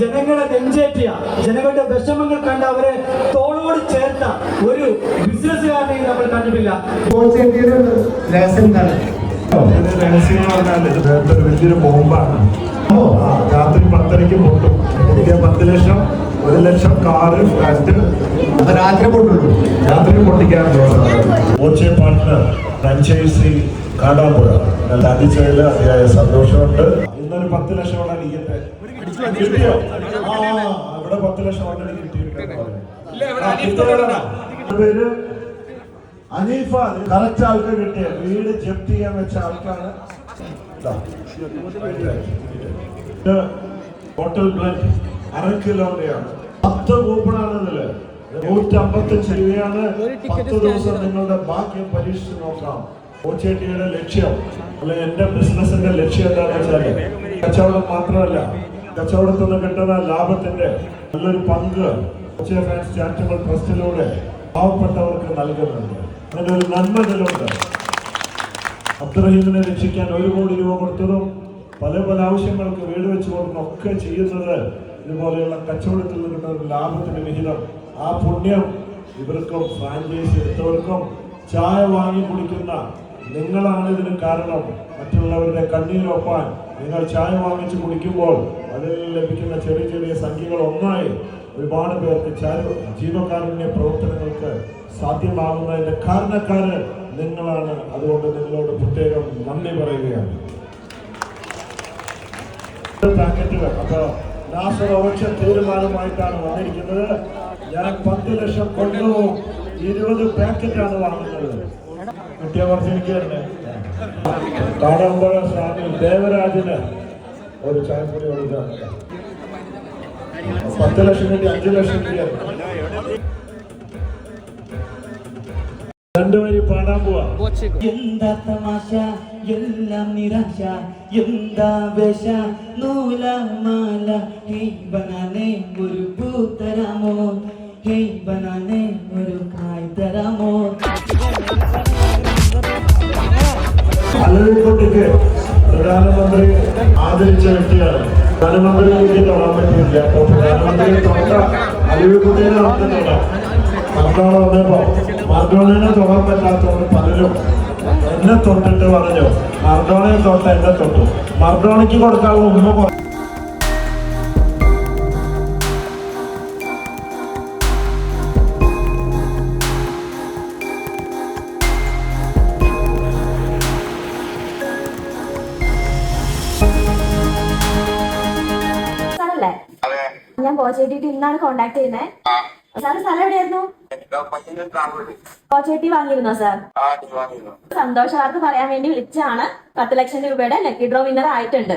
ജനങ്ങളെ നെഞ്ചേറ്റിയ ജനങ്ങളുടെ വിഷമങ്ങൾ കണ്ട അവരെ തോളോട് ചേർത്ത ഒരു ബിസിനസ്സുകാരനെ നമ്മൾ കണ്ടിട്ടില്ല. ബോംബാണ് രാത്രി പത്തരയ്ക്ക് പൊട്ടും പത്ത് ലക്ഷം ഒരു ലക്ഷം കാറ് രാത്രി രാത്രി ഓച്ചെ പാർട്ട്ണർ ഫ്രാഞ്ചൈസി കാടാമ്പുഴ. സാധിച്ചതിൽ അതിയായ സന്തോഷമുണ്ട്. ഇന്നൊരു പത്ത് ലക്ഷം ഉള്ള അടിക്കട്ടെ. കിട്ടിയോ? ആ ഇവിടെ പത്ത് ലക്ഷം ഉണ്ടെങ്കിൽ എനിക്ക് പേര് അനീഫ. കറക്റ്റ് ആൾക്ക് കിട്ടിയ. വീട് ജപ്തി ചെയ്യാൻ വെച്ച ആൾക്കാണ്. ഹോട്ടൽ ബ്ലഡ് അര കിലോന്റെയാണ്. പത്ത് കൂപ്പണാണ് ഇതിൽ. നൂറ്റി അമ്പത്തഞ്ച് രൂപയാണ്. പത്ത് ദിവസം നിങ്ങളുടെ ഭാഗ്യം പരീക്ഷിച്ച് നോക്കാം. ഓച്ചേട്ടിയുടെ ലക്ഷ്യം. അല്ലെ എന്റെ ബിസിനസിന്റെ ലക്ഷ്യം എന്താണെന്ന് വെച്ചാൽ കച്ചവടം മാത്രമല്ല കച്ചവടത്തിൽ നിന്ന് കിട്ടുന്ന ലാഭത്തിന്റെ നല്ലൊരു പങ്ക് ഫാൻസ് ചാരിറ്റബിൾ ട്രസ്റ്റിലൂടെ പാവപ്പെട്ടവർക്ക് നൽകുന്നുണ്ട്. അങ്ങനെ ഒരു നന്മ ഇതിലുണ്ട്. അബ്ദുറഹീമിനെ രക്ഷിക്കാൻ ഒരു കോടി രൂപ കൊടുത്തതും പല പല ആവശ്യങ്ങൾക്ക് വീട് വെച്ച് കൊടുക്കുന്ന ഒക്കെ ചെയ്യുന്നത് ഇതുപോലെയുള്ള കച്ചവടത്തിൽ നിന്ന് കിട്ടുന്ന ലാഭത്തിന്റെ വിഹിതം ആ പുണ്യം ഇവർക്കും ഫ്രാഞ്ചൈസി എടുത്തവർക്കും ചായ വാങ്ങി കുടിക്കുന്ന നിങ്ങളാണ് ഇതിന് കാരണം. മറ്റുള്ളവരുടെ കണ്ണീരൊപ്പാൻ നിങ്ങൾ ചായ വാങ്ങിച്ച് കുടിക്കുമ്പോൾ അതിൽ ലഭിക്കുന്ന ചെറിയ ചെറിയ സംഖ്യകൾ ഒന്നായി ഒരുപാട് പേർക്ക് ചായ ജീവകാരുണ്യ പ്രവർത്തനങ്ങൾക്ക് സാധ്യമാകുന്നതിന്റെ കാരണക്കാര് നിങ്ങളാണ്. അതുകൊണ്ട് നിങ്ങളോട് പ്രത്യേകം നന്ദി പറയുകയാണ്. പാക്കറ്റുകൾ. അപ്പോൾ തീരുമാനമായിട്ടാണ് വന്നിരിക്കുന്നത്. ഞാൻ പത്ത് ലക്ഷം കൊണ്ടുപോകും ഇരുപത് പാക്കറ്റാണ് വാങ്ങുന്നത്. എനിക്ക് സ്വാമി ദേവരാജന് ഒരു ചായപ്പൊടി കൊടുക്കുക പത്ത് ലക്ഷം കിട്ടി അഞ്ചു ലക്ഷം കിട്ടിയ രണ്ടുപേര് പാടാൻ പോവാ. എന്താ തമാശ? എല്ലാം നിരാശ. ഹേ ബനാനെ പൂ തരാമോ? ഹേ ബനാനെ ഒരു കായ് തരാമോ? അലവിക്കുട്ടിക്ക് പ്രധാനമന്ത്രി ആദരിച്ച വ്യക്തിയാണ്. പ്രധാനമന്ത്രി എനിക്ക് തൊടാൻ പറ്റിയില്ല. അപ്പോൾ പ്രധാനമന്ത്രി തൊട്ട അലവിക്കുട്ടിയെ നമുക്ക് തൊടാം മറഡോണ വന്നപ്പോ മറഡോണയെ തൊടാൻ പറ്റാത്തവർ പലരും എന്നെ തൊട്ടിട്ട് പറഞ്ഞു മറഡോണയെ തൊട്ട എന്നെ തൊട്ടു. മറഡോണയ്ക്ക് കൊടുക്കാൻ ഉമ്മ ഞാൻ കോച്ചേട്ടിട്ട് ഇന്നാണ് കോണ്ടാക്ട് ചെയ്യുന്നത് സാറ് സ്ഥലം എവിടെയായിരുന്നു? കോച്ചേട്ടി വാങ്ങിയിരുന്നോ സാർ? സന്തോഷ വാർത്ത പറയാൻ വേണ്ടി വിളിച്ചാണ് പത്ത് ലക്ഷം രൂപയുടെ ലക്കി ഡ്രോ വിന്നർ ആയിട്ടുണ്ട്.